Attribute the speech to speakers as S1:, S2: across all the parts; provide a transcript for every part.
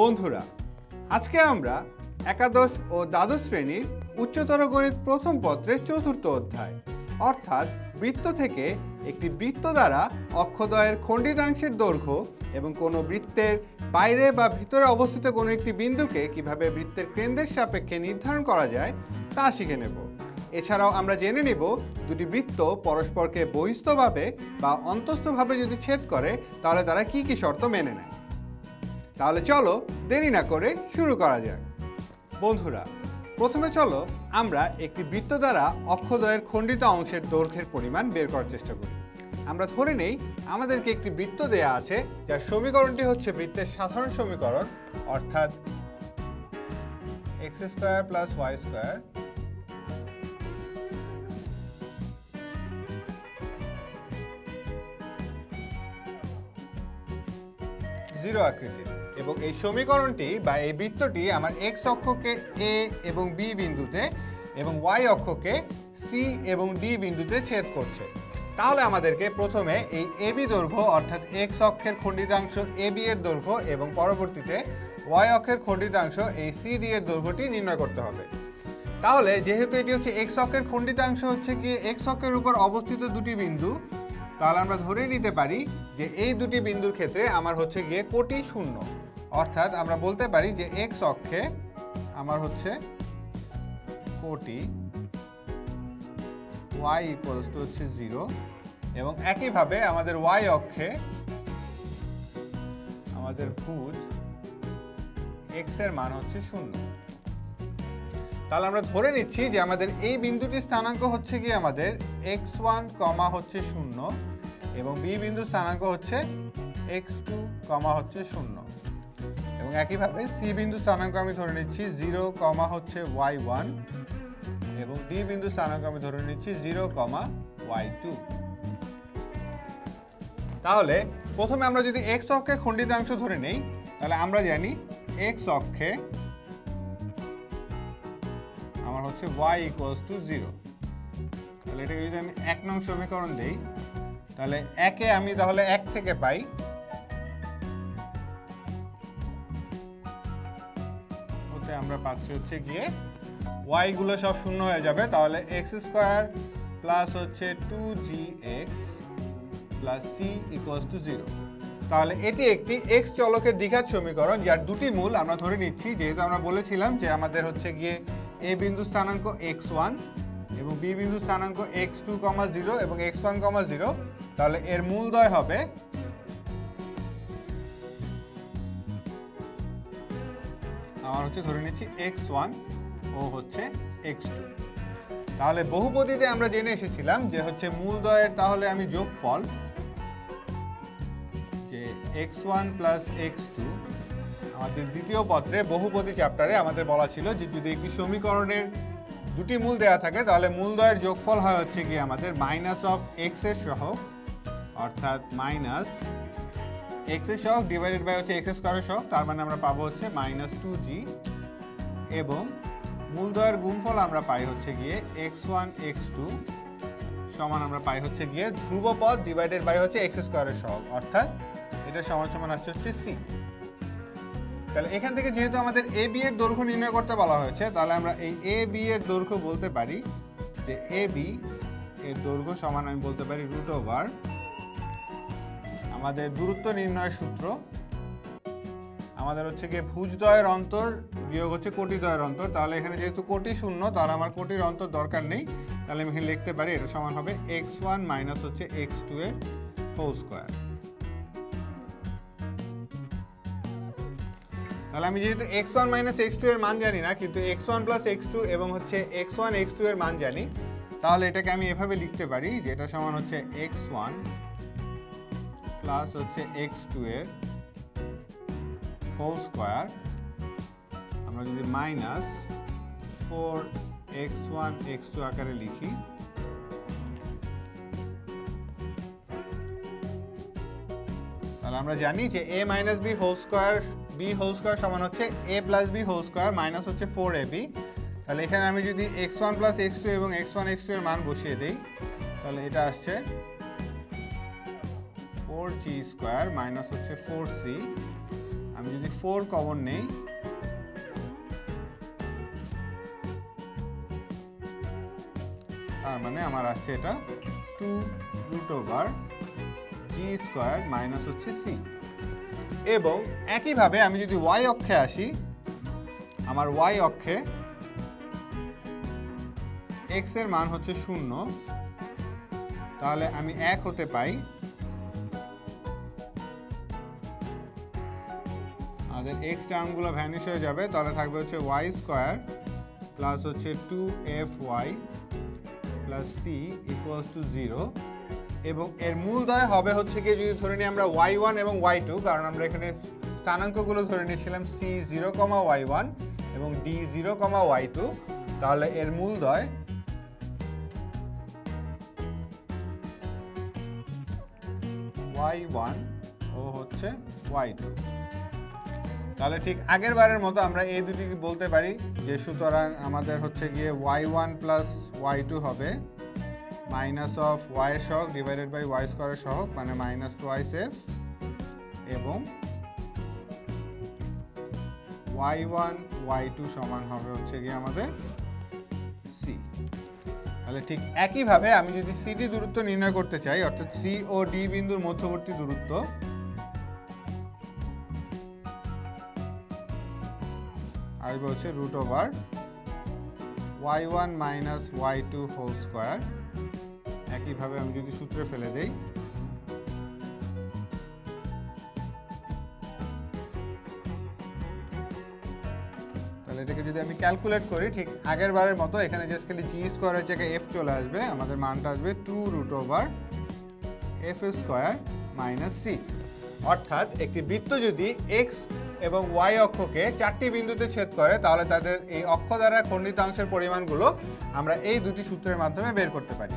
S1: বন্ধুরা, আজকে আমরা একাদশ ও দ্বাদশ শ্রেণির উচ্চতর গণিত প্রথম পত্রের চতুর্থ অধ্যায়, অর্থাৎ বৃত্ত থেকে একটি বৃত্ত দ্বারা অক্ষদয়ের খণ্ডিতাংশের দৈর্ঘ্য এবং কোনো বৃত্তের বাইরে বা ভিতরে অবস্থিত কোনো একটি বিন্দুকে কীভাবে বৃত্তের কেন্দ্রের সাপেক্ষে নির্ধারণ করা যায় তা শিখে নেব। এছাড়াও আমরা জেনে নেব দুটি বৃত্ত পরস্পরকে বহিস্থভাবে বা অন্তস্থভাবে যদি ছেদ করে, তাহলে তারা কি কি শর্ত মেনে নেয়। তাহলে চলো দেরি না করে শুরু করা যাক। বন্ধুরা, প্রথমে চলো আমরা একটি বৃত্ত দ্বারা অক্ষদয়ের খণ্ডিত অংশের দৈর্ঘ্যের পরিমাণ বের করার চেষ্টা করি। আমরা ধরে নেই আমাদেরকে একটি বৃত্ত দেয়া আছে, যার সমীকরণটি হচ্ছে বৃত্তের সাধারণ সমীকরণ, অর্থাৎ x square plus y square zero আকৃতির। এবং এই সমীকরণটি বা এই বৃত্তটি আমার এক্স অক্ষকে এ এবং বি বিন্দুতে এবং ওয়াই অক্ষকে সি এবং ডি বিন্দুতে ছেদ করছে। তাহলে আমাদেরকে প্রথমে এই এবি দৈর্ঘ্য অর্থাৎ এক্স অক্ষের খণ্ডিতাংশ এ বি এর দৈর্ঘ্য এবং পরবর্তীতে ওয়াই অক্ষের খণ্ডিতাংশ এই সি ডি এর দৈর্ঘ্যটি নির্ণয় করতে হবে। তাহলে যেহেতু এটি হচ্ছে এক্স অক্ষের খণ্ডিতাংশ হচ্ছে কি এক্স অক্ষের উপর অবস্থিত দুটি বিন্দু, তাহলে আমরা ধরে নিতে পারি যে এই দুটি বিন্দুর ক্ষেত্রে আমার হচ্ছে গিয়ে কোটি শূন্য। অর্থাৎ আমরা বলতে পারি যে এক্স অক্ষে আমার হচ্ছে কোটি ওয়াই ইকুয়ালস টু হচ্ছে জিরো এবং একইভাবে আমাদের ওয়াই অক্ষে আমাদের ভুজ এক্সের মান হচ্ছে শূন্য। তাহলে আমরা ধরে নিচ্ছি যে আমাদের এই বিন্দুটির স্থানাঙ্ক হচ্ছে কি আমাদের এক্স ওয়ান কমা হচ্ছে শূন্য, এবং বি বিন্দু স্থানাঙ্ক হচ্ছে এক্স টু কমা হচ্ছে শূন্য। এবং একইভাবে সি বিন্দু স্থানাঙ্ক আমি ধরে নিচ্ছি জিরো কমা হচ্ছে ওয়াই ওয়ান এবং ডি বিন্দু স্থানাঙ্ক আমি ধরে নিচ্ছি জিরো কমা ওয়াই টু তাহলে প্রথমে আমরা যদি এক্স অক্ষে খণ্ডিতাংশ ধরে নেই, তাহলে আমরা জানি এক্স অক্ষে আমার হচ্ছে y ইকুয়ালস টু জিরো তাহলে এটাকে যদি আমি এক নং সমীকরণ দেই, তাহলে একে আমি তাহলে এক থেকে পাই ওতে আমরা পাচ্ছি হচ্ছে গিয়ে ওয়াইগুলো সব শূন্য হয়ে যাবে। তাহলে এক্স স্কোয়ার প্লাস হচ্ছে two g x plus c equals to zero তাহলে এটি একটি এক্স চলকের দ্বিঘাত সমীকরণ, যার দুটি মূল আমরা ধরে নিচ্ছি। যেহেতু আমরা বলেছিলাম যে আমাদের হচ্ছে গিয়ে এ বিন্দু স্থানাঙ্ক এক্স ওয়ান এবং বি বিন্দু স্থানাঙ্ক এক্স টু কমা জিরো এবং এক্স ওয়ান কমা জিরো তাহলে এর মূলদয় হবে আমার হচ্ছে ধরে নিচ্ছি এক্স ওয়ান, ও হচ্ছে এক্স টু। তাহলে বহুপদীতে আমরা জেনে এসেছিলাম যে হচ্ছে মূলদয়ের তাহলে আমি যোগফল যে x one plus x two, আমাদের দ্বিতীয় পত্রে বহুপদী চ্যাপ্টারে আমাদের বলা ছিল যে যদি একটি সমীকরণের দুটি মূল দেওয়া থাকে, তাহলে মূলদয়ের যোগফল হয় হচ্ছে কি আমাদের মাইনাস অফ এক্সের সহ অর্থাৎ মাইনাস এক্সের সহ ডিভাইডেড বাই হচ্ছে এক্স স্কোয়ারের সহ তার মানে আমরা পাবো হচ্ছে মাইনাস টু জি এবং মূলদয়ের গুণফল আমরা পাই হচ্ছে গিয়ে এক্স ওয়ান এক্স টু সমান আমরা পাই হচ্ছে গিয়ে ধ্রুবপদ ডিভাইডেড বাই হচ্ছে এক্স স্কোয়ারের সহগ, অর্থাৎ এটা সমান সমান আসছে হচ্ছে সি তাহলে এখান থেকে যেহেতু আমাদের এ বি এর দৈর্ঘ্য নির্ণয় করতে বলা হয়েছে, তাহলে আমরা এই এ বি এর দৈর্ঘ্য বলতে পারি যে এ বি এর দৈর্ঘ্য সমান আমি বলতে পারি রুট ওভার আমাদের দূরত্ব নির্ণয়ের সূত্র। আমাদের হচ্ছে গিয়ে ভুজদ্বয়ের অন্তর বিয়োগ হচ্ছে কোটিদ্বয়ের অন্তর। তাহলে এখানে যেহেতু কোটি শূন্য, তাহলে আমার কোটির অন্তর দরকার নেই। তাহলে আমি এখানে লিখতে পারি, এটা সমান হবে এক্স ওয়ান মাইনাস হচ্ছে এক্স টু এর হোল স্কোয়ার তাহলে আমি যেহেতু x one minus x two এর মান জানি না, কিন্তু x one plus x two এবং হচ্ছে এক্স ওয়ান এক্স টু এর মান জানি, তাহলে এটাকে আমি এভাবে লিখতে পারি যে এটা সমান হচ্ছে এক্স ওয়ান প্লাস হচ্ছে এক্স টু এর হোল স্কোয়ার আমরা যদি minus four x one x two আকারে লিখি, তাহলে আমরা জানি যে a minus b whole square b whole square সমান হচ্ছে a plus b whole square minus হচ্ছে ফোর এ বি তাহলে এখানে আমি যদি x one plus x two এবং এক্স ওয়ান এক্স টু এর মান বসিয়ে দিই, তাহলে এটা আসছে ফোর জি স্কোয়ার মাইনাস হচ্ছে ফোর সি আমি যদি ফোর কমন নেই, তার মানে আমার আসছে এটা two root over g square minus হচ্ছে সি। এবং একইভাবে আমি যদি ওয়াই অক্ষে আসি, আমার ওয়াই অক্ষে এক্সের মান হচ্ছে শূন্য। তাহলে আমি এক হতে পাই আমাদের এক্স টার্মগুলো ভ্যানিশ হয়ে যাবে, তাহলে থাকবে হচ্ছে ওয়াই স্কোয়ার প্লাস হচ্ছে two f y plus c equals to zero এবং এর মূলদয় হবে হচ্ছে কি যদি ধরে নিই আমরা ওয়াই ওয়ান এবং ওয়াই টু কারণ আমরা এখানে স্থানাঙ্কগুলো ধরে নিয়েছিলাম C zero comma y one এবং D zero comma y two তাহলে এর মূলদয় ওয়াই ওয়ান ও হচ্ছে ওয়াই টু তাহলে ঠিক আগের বারের মতো আমরা এই দুটি বলতে পারি যে সুতরাং আমাদের হচ্ছে গিয়ে y one plus y two হবে মাইনাস অফ ওয়াই সহগ ডিভাইডেড বাই ওয়াই স্কোয়ারের সহগ মানে মাইনাস টু ওয়াই সেফ এবং ওয়াই ওয়ান ওয়াই টু সমান হবে হচ্ছে গিয়ে আমাদের সি তাহলে ঠিক একইভাবে আমি যদি সিটি দূরত্ব নির্ণয় করতে চাই, অর্থাৎ সি ও ডি বিন্দুর মধ্যবর্তী দূরত্ব আসবে হচ্ছে root over y one minus y two whole square একইভাবে আমি যদি সূত্রে ফেলে দেই। তাহলে এটাকে যদি আমি ক্যালকুলেট করি, ঠিক আগের বারের মতো এখানে জাস্ট খালি জি স্কোয়ারের জায়গায় এফ চলে আসবে, আমাদের মানটা আসবে two root over f square minus c অর্থাৎ একটি বৃত্ত যদি এক্স এবং ওয়াই অক্ষকে চারটি বিন্দুতে ছেদ করে, তাহলে তাদের এই অক্ষ দ্বারা খণ্ডিতাংশের পরিমাণগুলো আমরা এই দুটি সূত্রের মাধ্যমে বের করতে পারি।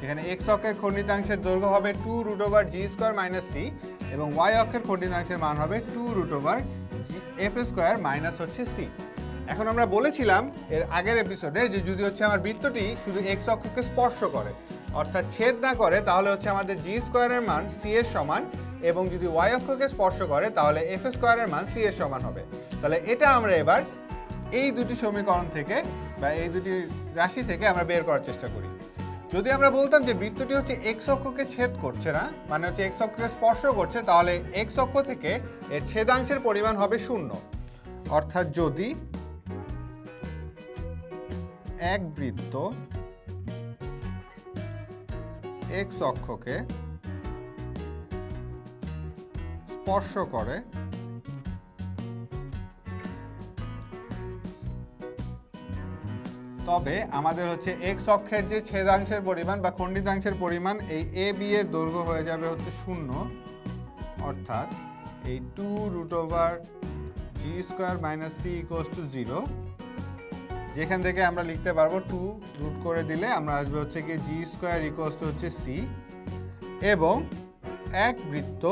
S1: যেখানে এক্স অক্ষের খণ্ডিতাংশের দৈর্ঘ্য হবে two root over g square minus c এবং ওয়াই অক্ষের খণ্ডিতাংশের মান হবে two root over g f square minus হচ্ছে সি এখন আমরা বলেছিলাম এর আগের এপিসোডে যে যদি হচ্ছে আমার বৃত্তটি শুধু এক্স অক্ষকে স্পর্শ করে, অর্থাৎ ছেদ না করে, তাহলে হচ্ছে আমাদের জি স্কোয়ারের মান সি এর সমান এবং যদি ওয়াই অক্ষকে স্পর্শ করে, তাহলে এফ স্কোয়ারের মান সি এর সমান হবে। তাহলে এটা আমরা এবার এই দুটি সমীকরণ থেকে বা এই দুটি রাশি থেকে আমরা বের করার চেষ্টা করি। যদি আমরা বলতাম যে বৃত্তটি হচ্ছে এক্স অক্ষকে ছেদ করছে না মানে হচ্ছে এক্স অক্ষকে স্পর্শ করছে, তাহলে এক্স অক্ষ থেকে এর ছেদাংশের পরিমাণ হবে শূন্য। অর্থাৎ যদি এক বৃত্ত এক্স অক্ষকে স্পর্শ করে। তবে আমাদের হচ্ছে এক্স অক্ষের যে ছেদাংশের পরিমাণ বা খণ্ডিতাংশের পরিমাণ, এই এ বি এর দৈর্ঘ্য হয়ে যাবে হচ্ছে শূন্য। অর্থাৎ এই two root over g square minus c equals to zero যেখান থেকে আমরা লিখতে পারব টু রুট করে দিলে আমরা আসবে হচ্ছে কি জি স্কোয়ার ইকোয়াস টু হচ্ছে সি এবং এক বৃত্ত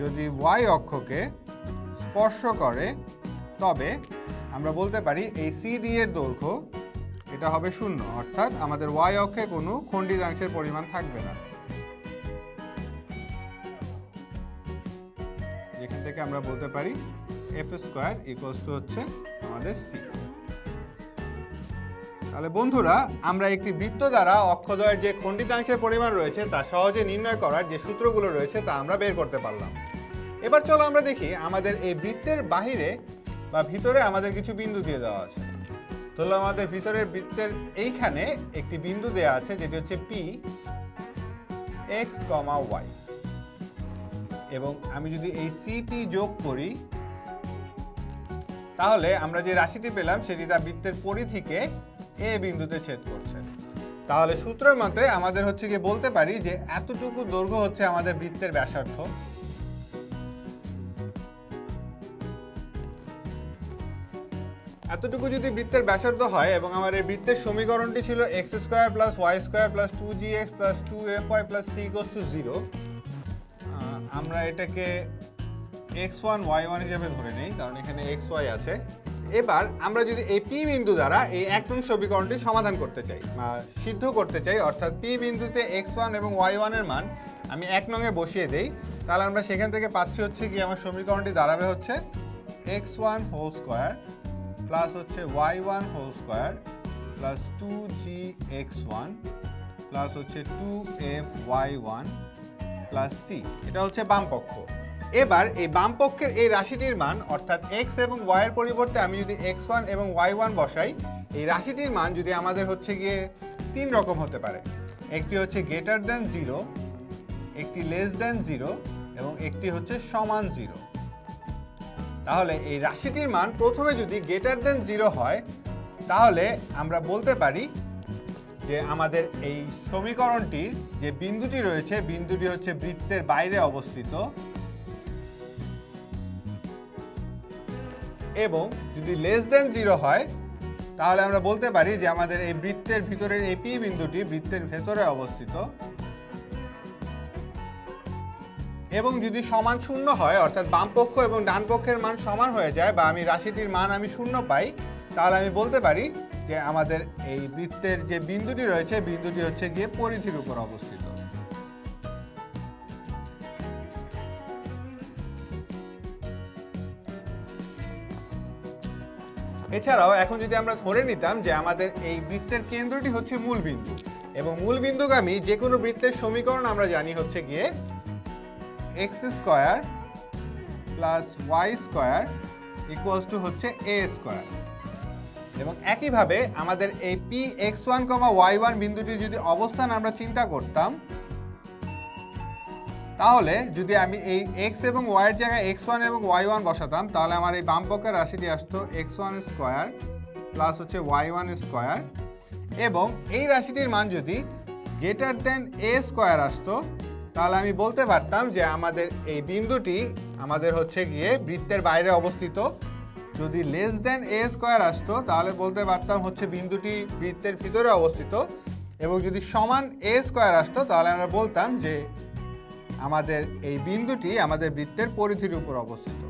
S1: যদি ওয়াই অক্ষকে স্পর্শ করে, তবে আমরা বলতে পারি এই সিডি এর দৈর্ঘ্য এটা হবে শূন্য, অর্থাৎ আমাদের ওয়াই অক্ষে কোনো খণ্ডিতাংশের পরিমাণ থাকবে না। যেখান থেকে আমরা বলতে পারি এফ স্কোয়ার ইকুয়ালস টু হচ্ছে আমাদের সি তাহলে বন্ধুরা, আমরা একটি বৃত্ত দ্বারা অক্ষদয়ের যে খণ্ডিতাংশের পরিমাণ রয়েছে, তা সহজে নির্ণয় করার যে সূত্রগুলো রয়েছে, তা আমরা বের করতে পারলাম। এবার চলো আমরা দেখি আমাদের এই বৃত্তের বাহিরে বা ভিতরে আমাদের কিছু বিন্দু দিয়ে দেওয়া আছে। তাহলে আমাদের ভিতরের বৃত্তের এইখানে একটি বিন্দু দেওয়া আছে, যেটি হচ্ছে পি এক্স কমা ওয়াই এবং আমি যদি এই সিপি যোগ করি, তাহলে আমরা যে রাশিটি পেলাম, সেটি তার বৃত্তের পরিধিকে এ বিন্দুতে ছেদ করছে। তাহলে সূত্রের মতে আমাদের হচ্ছে গিয়ে বলতে পারি যে এতটুকু দৈর্ঘ্য হচ্ছে আমাদের বৃত্তের ব্যাসার্ধ। এতটুকু যদি বৃত্তের ব্যাসার্ধ হয় এবং আমার এই বৃত্তের সমীকরণটি ছিল x square plus y square plus two g x plus two f y plus c equals to zero আমরা এটাকে এক্স ওয়ান ওয়াই ওয়ান হিসেবে ধরে নেই, কারণ এখানে এক্স ওয়াই আছে। এবার আমরা যদি এই পি বিন্দু দ্বারা এই এক নং সমীকরণটি সমাধান করতে চাই, বা সিদ্ধ করতে চাই, অর্থাৎ পি বিন্দুতে এক্স ওয়ান এবং ওয়াই ওয়ানের মান আমি এক নঙে বসিয়ে দেই, তাহলে আমরা সেখান থেকে পাচ্ছি হচ্ছে কি আমার সমীকরণটি দাঁড়াবে হচ্ছে x one whole square plus হচ্ছে y one whole square plus two g x one plus হচ্ছে two f y one plus c. এটা হচ্ছে বাম পক্ষ। এবার এই বাম পক্ষের এই রাশিটির মান, অর্থাৎ এক্স এবং ওয়াই এর পরিবর্তে আমি যদি এক্স ওয়ান এবং ওয়াই ওয়ান বসাই, এই রাশিটির মান যদি আমাদের হচ্ছে গিয়ে তিন রকম হতে পারে। একটি হচ্ছে গ্রেটার দেন জিরো একটি লেস দেন জিরো এবং একটি হচ্ছে সমান জিরো তাহলে এই রাশিটির মান প্রথমে যদি গ্রেটার দেন জিরো হয়, তাহলে আমরা বলতে পারি যে আমাদের এই সমীকরণটির যে বিন্দুটি রয়েছে, বিন্দুটি হচ্ছে বৃত্তের বাইরে অবস্থিত। এবং যদি লেস দেন জিরো হয়, তাহলে আমরা বলতে পারি যে আমাদের এই বৃত্তের ভিতরের এই পি বিন্দুটি বৃত্তের ভেতরে অবস্থিত। এবং যদি সমান শূন্য হয়, অর্থাৎ বাম পক্ষ এবং ডান পক্ষের মান সমান হয়ে যায় বা আমি রাশিটির মান আমি শূন্য পাই, তাহলে আমি বলতে পারি যে আমাদের এই বৃত্তের যে বিন্দুটি রয়েছে, বিন্দুটি হচ্ছে গিয়ে পরিধির উপর অবস্থিত। এছাড়াও এখন যদি আমরা ধরে নিতাম যে আমাদের এই বৃত্তের কেন্দ্রটি হচ্ছে মূল বিন্দু এবং মূল বিন্দুগামী যে কোনো বৃত্তের সমীকরণ আমরা জানি হচ্ছে গিয়ে x square plus y square equals to হচ্ছে এ স্কোয়ার এবং একইভাবে আমাদের এই P x one comma y one বিন্দুটির যদি অবস্থান আমরা চিন্তা করতাম তাহলে যদি আমি এই এক্স এবং ওয়াইয়ের জায়গায় এক্স ওয়ান এবং ওয়াই ওয়ান বসাতাম, তাহলে আমার এই বাম পক্ষের রাশিটি আসতো এক্স ওয়ান স্কোয়ার প্লাস হচ্ছে ওয়াই ওয়ান স্কোয়ার এবং এই রাশিটির মান যদি গ্রেটার দেন এ স্কোয়ার আসতো, তাহলে আমি বলতে পারতাম যে আমাদের এই বিন্দুটি আমাদের হচ্ছে গিয়ে বৃত্তের বাইরে অবস্থিত। যদি লেস দেন এ স্কোয়ার আসতো, তাহলে বলতে পারতাম হচ্ছে বিন্দুটি বৃত্তের ভিতরে অবস্থিত। এবং যদি সমান এ স্কোয়ার আসতো, তাহলে আমরা বলতাম যে আমাদের এই বিন্দুটি আমাদের বৃত্তের পরিধির উপর অবস্থিত।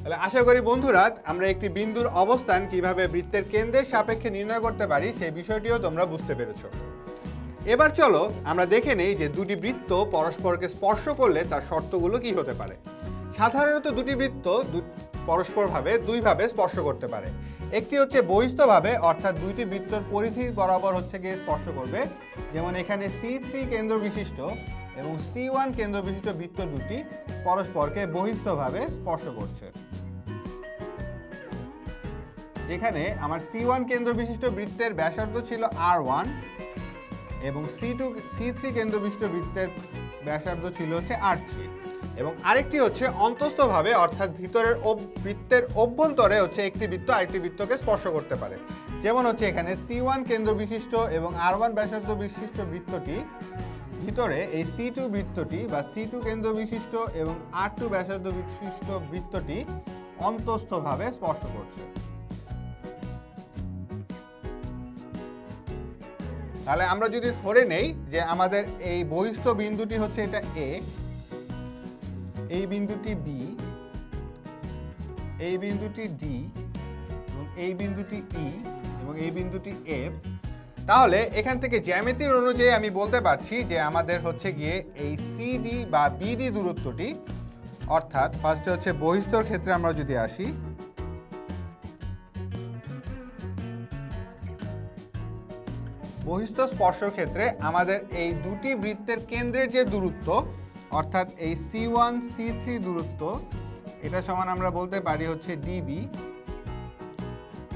S1: তাহলে আশা করি বন্ধুরা, আমরা একটি বিন্দুর অবস্থান কীভাবে বৃত্তের কেন্দ্রের সাপেক্ষে নির্ণয় করতে পারি সেই বিষয়টিও তোমরা বুঝতে পেরেছ। এবার চলো আমরা দেখে নেই যে দুটি বৃত্ত পরস্পরকে স্পর্শ করলে তার শর্তগুলো কি হতে পারে। সাধারণত দুটি বৃত্ত পরস্পরভাবে দুইভাবে স্পর্শ করতে পারে। একটি হচ্ছে বহিস্থভাবে, অর্থাৎ দুইটি বৃত্তর পরিধি বরাবর হচ্ছে গিয়ে স্পর্শ করবে। যেমন এখানে সি থ্রি কেন্দ্র বিশিষ্ট এবং সি ওয়ান কেন্দ্র বিশিষ্ট বৃত্ত দুটি পরস্পরকে বহিস্থভাবে স্পর্শ করছে। যেখানে আমার সি ওয়ান কেন্দ্র বিশিষ্ট বৃত্তের ব্যাসার্ধ ছিল আর ওয়ান এবং সি টু সি থ্রি কেন্দ্র বিশিষ্ট বৃত্তের ব্যাসার্ধ ছিল হচ্ছে আর থ্রি এবং আরেকটি হচ্ছে অন্তস্থভাবে অর্থাৎ ভিতরের বৃত্তের অভ্যন্তরে হচ্ছে একটি বৃত্ত আরেকটি বৃত্তকে স্পর্শ করতে পারে। যেমন হচ্ছে এখানে সি ওয়ান কেন্দ্র বিশিষ্ট এবং আর ওয়ান ব্যাসার্ধ বিশিষ্ট বৃত্তটি ভিতরে এই সি টু বৃত্তটি বা সি টু কেন্দ্র বিশিষ্ট এবং আর টু ব্যাসার্ধ বিশিষ্ট বৃত্তটি অন্তস্থভাবে স্পর্শ করছে। তাহলে আমরা যদি ধরে নেই যে আমাদের এই বহিষ্ঠ বিন্দুটি হচ্ছে এটা এ এই বিন্দুটি বি এই বিন্দুটি ডি এবং এই বিন্দুটি ই এবং এই বিন্দুটি এফ তাহলে এখান থেকে জ্যামিতির অনুযায়ী আমি বলতে পারছি যে আমাদের হচ্ছে গিয়ে এই সিডি বা বিডি দূরত্বটি, অর্থাৎ ফার্স্টে হচ্ছে বহিস্থর ক্ষেত্রে আমরা যদি আসি বহিস্থ স্পর্শর ক্ষেত্রে আমাদের এই দুটি বৃত্তের কেন্দ্রের যে দূরত্ব, অর্থাৎ এই সি ওয়ান সি থ্রি দূরত্ব, এটা সমান আমরা বলতে পারি হচ্ছে ডিবি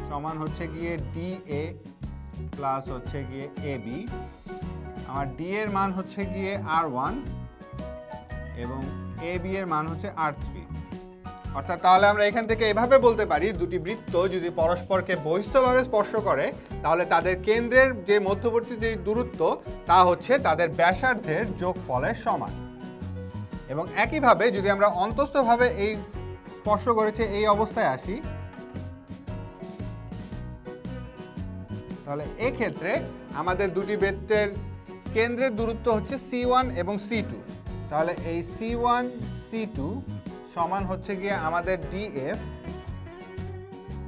S1: সমান হচ্ছে গিয়ে ডি এ প্লাস হচ্ছে গিয়ে এ বি আমার ডি এর মান হচ্ছে গিয়ে আর ওয়ান এবং এ বি এর মান হচ্ছে আর থ্রি অর্থাৎ তাহলে আমরা এখান থেকে এভাবে বলতে পারি, দুটি বৃত্ত যদি পরস্পরকে বহিস্থভাবে স্পর্শ করে, তাহলে তাদের কেন্দ্রের যে মধ্যবর্তী যে দূরত্ব, তা হচ্ছে তাদের ব্যাসার্ধের যোগফলের সমান। এবং একইভাবে যদি আমরা অন্তস্থভাবে এই স্পর্শ করেছে এই অবস্থায় আসি তাহলে এক্ষেত্রে আমাদের দুটি বৃত্তের কেন্দ্রের দূরত্ব হচ্ছে সি ওয়ান এবং সি টু তাহলে এই সি ওয়ান সি টু সমান হচ্ছে গিয়ে আমাদের ডিএফ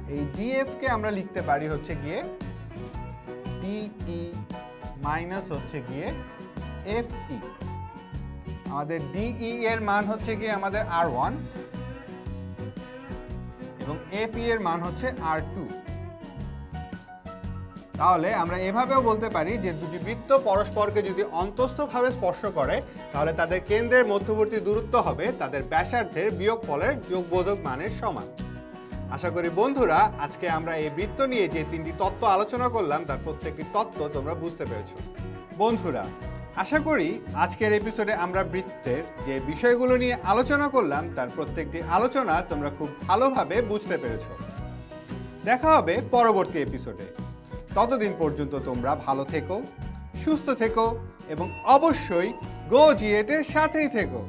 S1: এই ডিএফকে আমরা লিখতে পারি হচ্ছে গিয়ে ডিই মাইনাস হচ্ছে গিয়ে এফই আমাদের ডিই এর মান হচ্ছে গিয়ে আমাদের আর ওয়ান এবং এফই এর মান হচ্ছে আর টু তাহলে আমরা এভাবেও বলতে পারি যে দুটি বৃত্ত পরস্পরকে যদি অন্তস্থভাবে স্পর্শ করে, তাহলে তাদের কেন্দ্রের মধ্যবর্তী দূরত্ব হবে তাদের ব্যাসার্ধের বিয়োগফলের যোগবোধক মানের সমান। আশা করি বন্ধুরা, আজকে আমরা এই বৃত্ত নিয়ে যে তিনটি তত্ত্ব আলোচনা করলাম, তার প্রত্যেকটি তত্ত্ব তোমরা বুঝতে পেরেছ। বন্ধুরা, আশা করি আজকের এপিসোডে আমরা বৃত্তের যে বিষয়গুলো নিয়ে আলোচনা করলাম, তার প্রত্যেকটি আলোচনা তোমরা খুব ভালোভাবে বুঝতে পেরেছ। দেখা হবে পরবর্তী এপিসোডে ততদিন পর্যন্ত তোমরা ভালো থেকো সুস্থ থেকো এবং অবশ্যই গো জিয়েটের সাথেই থেকো।